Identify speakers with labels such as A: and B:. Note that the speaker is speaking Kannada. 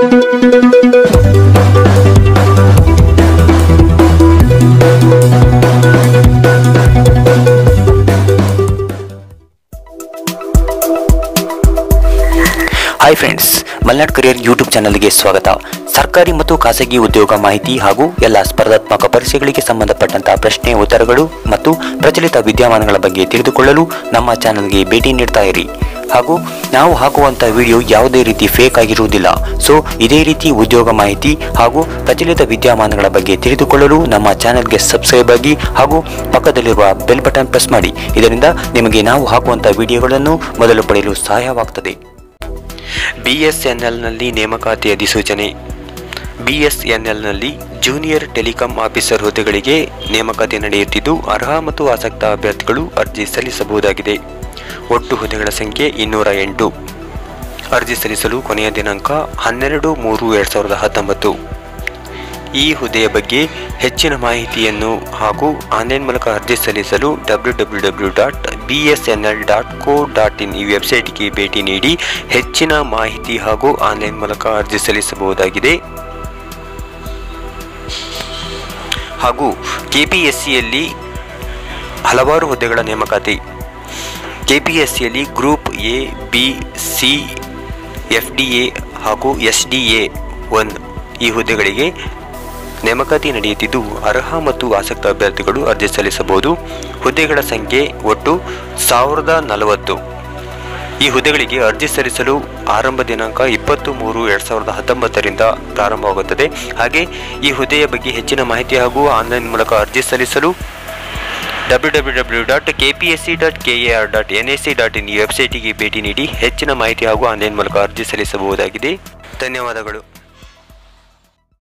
A: Thank you. Hi friends Malnad career YouTube ಚಾನಲ್ಗೆ ಸ್ವಾಗತ. ಸರ್ಕಾರಿ ಮತ್ತು ಖಾಸಗಿ ಉದ್ಯೋಗ ಮಾಹಿತಿ ಹಾಗೂ ಎಲ್ಲ ಸ್ಪರ್ಧಾತ್ಮಕ ಪರೀಕ್ಷೆಗಳಿಗೆ ಸಂಬಂಧಪಟ್ಟಂತಹ ಪ್ರಶ್ನೆ, ಉತ್ತರಗಳು ಮತ್ತು ಪ್ರಚಲಿತ ವಿದ್ಯಮಾನಗಳ ಬಗ್ಗೆ ತಿಳಿದುಕೊಳ್ಳಲು ನಮ್ಮ ಚಾನಲ್ಗೆ ಭೇಟಿ ನೀಡ್ತಾ ಇರಿ. ಹಾಗೂ ನಾವು ಹಾಕುವಂಥ ವಿಡಿಯೋ ಯಾವುದೇ ರೀತಿ ಫೇಕ್ ಆಗಿರುವುದಿಲ್ಲ. ಸೊ ಇದೇ ರೀತಿ ಉದ್ಯೋಗ ಮಾಹಿತಿ ಹಾಗೂ ಪ್ರಚಲಿತ ವಿದ್ಯಮಾನಗಳ ಬಗ್ಗೆ ತಿಳಿದುಕೊಳ್ಳಲು ನಮ್ಮ ಚಾನಲ್ಗೆ ಸಬ್ಸ್ಕ್ರೈಬ್ ಆಗಿ ಹಾಗೂ ಪಕ್ಕದಲ್ಲಿರುವ ಬೆಲ್ ಬಟನ್ ಪ್ರೆಸ್ ಮಾಡಿ. ಇದರಿಂದ ನಿಮಗೆ ನಾವು ಹಾಕುವಂಥ ವಿಡಿಯೋಗಳನ್ನು ಮೊದಲು ಪಡೆಯಲು ಸಹಾಯವಾಗುತ್ತದೆ ಬಿಎಸ್ಎನ್ಎಲ್ನಲ್ಲಿ ನೇಮಕಾತಿ ಅಧಿಸೂಚನೆ. ಬಿಎಸ್ಎನ್ಎಲ್ನಲ್ಲಿ ಜೂನಿಯರ್ ಟೆಲಿಕಾಂ ಆಫೀಸರ್ ಹುದ್ದೆಗಳಿಗೆ ನೇಮಕಾತಿ ನಡೆಯುತ್ತಿದ್ದು, ಅರ್ಹ ಮತ್ತು ಆಸಕ್ತ ಅಭ್ಯರ್ಥಿಗಳು ಅರ್ಜಿ ಸಲ್ಲಿಸಬಹುದಾಗಿದೆ. ಒಟ್ಟು ಹುದ್ದೆಗಳ ಸಂಖ್ಯೆ ಇನ್ನೂರ ಎಂಟು. ಅರ್ಜಿ ಸಲ್ಲಿಸಲು ಕೊನೆಯ ದಿನಾಂಕ ಹನ್ನೆರಡು ಮೂರು ಎರಡು ಸಾವಿರದ ಹತ್ತೊಂಬತ್ತು. ಈ ಹುದ್ದೆಯ ಬಗ್ಗೆ ಹೆಚ್ಚಿನ ಮಾಹಿತಿಯನ್ನು ಹಾಗೂ ಆನ್ಲೈನ್ ಮೂಲಕ ಅರ್ಜಿ ಸಲ್ಲಿಸಲು W W W dot B S N dot co dot in ಈ ವೆಬ್ಸೈಟ್ಗೆ ಭೇಟಿ ನೀಡಿ ಹೆಚ್ಚಿನ ಮಾಹಿತಿ ಹಾಗೂ ಆನ್ಲೈನ್ ಮೂಲಕ ಅರ್ಜಿ ಸಲ್ಲಿಸಬಹುದಾಗಿದೆ. ಹಾಗೂ ಕೆಪಿಎಸ್ಸಿಯಲ್ಲಿ ಹಲವಾರು ಹುದ್ದೆಗಳ ನೇಮಕಾತಿ. ಕೆಪಿಎಸ್ಸಿಯಲ್ಲಿ group A B C F D A ಹಾಗೂ ಎಸ್ ಡಿ ಎ ಒನ್ ಈ ಹುದ್ದೆಗಳಿಗೆ ನೇಮಕಾತಿ ನಡೆಯುತ್ತಿದ್ದು, ಅರ್ಹ ಮತ್ತು ಆಸಕ್ತ ಅಭ್ಯರ್ಥಿಗಳು ಅರ್ಜಿ ಸಲ್ಲಿಸಬಹುದು. ಹುದ್ದೆಗಳ ಸಂಖ್ಯೆ ಒಟ್ಟು ಸಾವಿರದ ನಲವತ್ತು. ಈ ಹುದ್ದೆಗಳಿಗೆ ಅರ್ಜಿ ಸಲ್ಲಿಸಲು ಆರಂಭ ದಿನಾಂಕ ಇಪ್ಪತ್ತು ಮೂರು ಎರಡು ಸಾವಿರದ ಹತ್ತೊಂಬತ್ತರಿಂದ ಪ್ರಾರಂಭವಾಗುತ್ತದೆ. ಹಾಗೆ, ಈ ಹುದ್ದೆಯ ಬಗ್ಗೆ ಹೆಚ್ಚಿನ ಮಾಹಿತಿ ಹಾಗೂ ಆನ್ಲೈನ್ ಮೂಲಕ ಅರ್ಜಿ ಸಲ್ಲಿಸಲು W W W dot K P S C dot K A R dot N S C dot in ಈ ವೆಬ್ಸೈಟಿಗೆ ಭೇಟಿ ನೀಡಿ ಹೆಚ್ಚಿನ ಮಾಹಿತಿ ಹಾಗೂ ಆನ್ಲೈನ್ ಮೂಲಕ ಅರ್ಜಿ ಸಲ್ಲಿಸಬಹುದಾಗಿದೆ. ಧನ್ಯವಾದಗಳು.